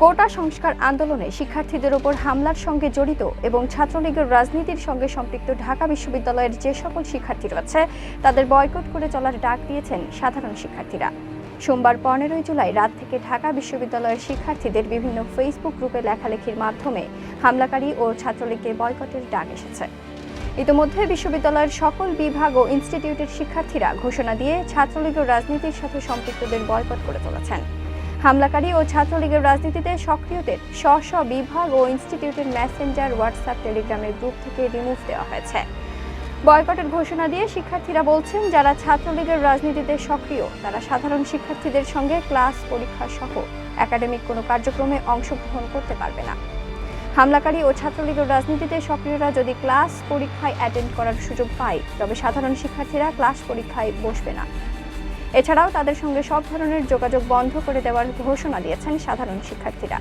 কোটা সংস্কার আন্দোলনে শিক্ষার্থীদের উপর হামলার সঙ্গে জড়িত এবং ছাত্রলীগের রাজনীতির সঙ্গে সম্পৃক্ত ঢাকা বিশ্ববিদ্যালয়ের যে সকল শিক্ষার্থী রয়েছে, তাদের বয়কট করে চলার ডাক দিয়েছেন সাধারণ শিক্ষার্থীরা। সোমবার পনেরোই জুলাই রাত থেকে ঢাকা বিশ্ববিদ্যালয়ের শিক্ষার্থীদের বিভিন্ন ফেসবুক গ্রুপে লেখালেখির মাধ্যমে হামলাকারী ও ছাত্রলীগকে বয়কটের ডাক এসেছে। ইতিমধ্যে বিশ্ববিদ্যালয়ের সকল বিভাগ ও ইনস্টিটিউটের শিক্ষার্থীরা ঘোষণা দিয়ে ছাত্রলীগ ও রাজনীতির সাথে সম্পৃক্তদের বয়কট করে চলেছেন। হামলাকারী ও ছাত্রলীগের রাজনীতিতে সক্রিয়দের স্ব স্ব বিভাগ ও ইনস্টিটিউটের মেসেঞ্জার, হোয়াটসঅ্যাপ, টেলিগ্রামের গ্রুপ থেকে রিমুভ দেওয়া হয়েছে। বয়কটের ঘোষণা দিয়ে শিক্ষার্থীরা বলছেন, যারা ছাত্রলীগের রাজনীতিতে সক্রিয়, তারা সাধারণ শিক্ষার্থীদের সঙ্গে ক্লাস পরীক্ষা সহ একাডেমিক কোনো কার্যক্রমে অংশগ্রহণ করতে পারবে না। হামলাকারী ও ছাত্রলীগের রাজনীতিতে সক্রিয়রা যদি ক্লাস পরীক্ষায় অ্যাটেন্ড করার সুযোগ পায়, তবে সাধারণ শিক্ষার্থীরা ক্লাস পরীক্ষায় বসবে না। এছাড়াও তাদের সঙ্গে সব ধরনের যোগাযোগ বন্ধ করে দেওয়ার ঘোষণা দিয়েছেন সাধারণ শিক্ষার্থীরা।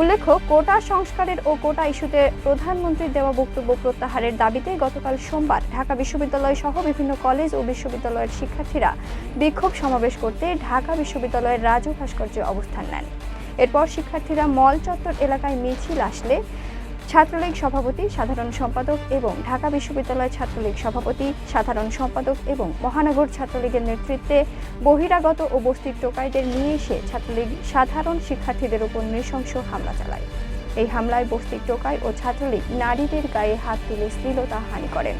উল্লেখ্য, কোটা সংস্কারের ও কোটা ইস্যুতে প্রধানমন্ত্রীর দেওয়া বক্তব্য প্রত্যাহারের দাবিতে গতকাল সোমবার ঢাকা বিশ্ববিদ্যালয় সহ বিভিন্ন কলেজ ও বিশ্ববিদ্যালয়ের শিক্ষার্থীরা বিক্ষোভ সমাবেশ করতে ঢাকা বিশ্ববিদ্যালয়ের রাজু ভাস্কর্যে অবস্থান নেন। এরপর শিক্ষার্থীরা মল চত্বর এলাকায় মিছিল আসলে ছাত্রলীগ সভাপতি, সাধারণ সম্পাদক এবং ঢাকা বিশ্ববিদ্যালয় ছাত্রলীগ সভাপতি, সাধারণ সম্পাদক এবং মহানগর ছাত্রলীগের নেতৃত্বে বহিরাগত ও বস্তির টোকাইদের নিয়ে এসে ছাত্রলীগ সাধারণ শিক্ষার্থীদের উপর নৃশংস হামলা চালায়। এই হামলায় বস্তির টোকাই ও ছাত্রলীগ নারীদের গায়ে হাত তুলে শ্লীলতা হানি করেন।